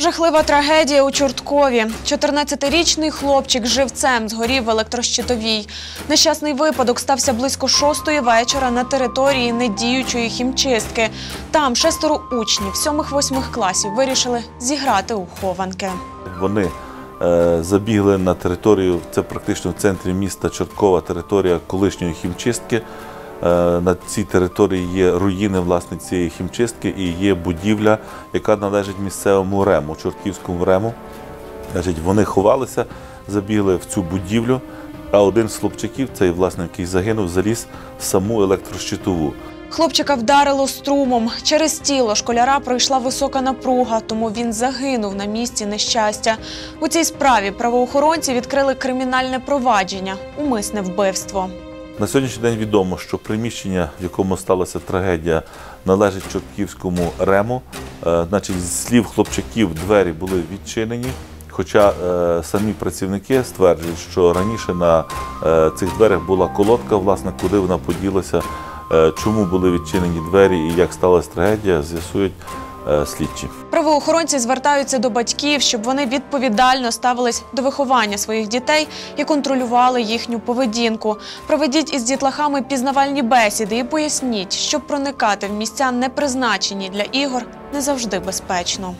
Жахлива трагедія у Чорткові. 14-річний хлопчик живцем згорів в електрощитовій. Нещасний випадок стався близько шостої вечора на території недіючої хімчистки. Там шестеро учнів сьомих-восьмих класів вирішили зіграти у хованки. Вони е, забігли на територію, це практично в центрі міста Чорткова, територія колишньої хімчистки. Е, на цій території є руїни власне цієї хімчистки і є будівля, яка належить місцевому рему, Чортківському рему. Значить, вони ховалися, забігли в цю будівлю, а один з хлопчиків, цей власне, який загинув, заліз в саму електрощитову. Хлопчика вдарило струмом. Через тіло школяра пройшла висока напруга, тому він загинув на місці нещастя. У цій справі правоохоронці відкрили кримінальне провадження умисне вбивство. На сьогоднішній день відомо, що приміщення, в якому сталася трагедія, належить Чортківському рему. Е, Значить, з слів хлопчаків двері були відчинені. Хоча е, самі працівники стверджують, що раніше на е, цих дверях була колодка, власне, куди вона поділася, Е, чому були відчинені двері і як сталася трагедія, з'ясують слідчі. Правоохоронці звертаються до батьків, щоб вони відповідально ставились до виховання своїх дітей і контролювали їхню поведінку. Проведіть із дітлахами пізнавальні бесіди і поясніть, що проникати в місця не призначені для ігор не завжди безпечно.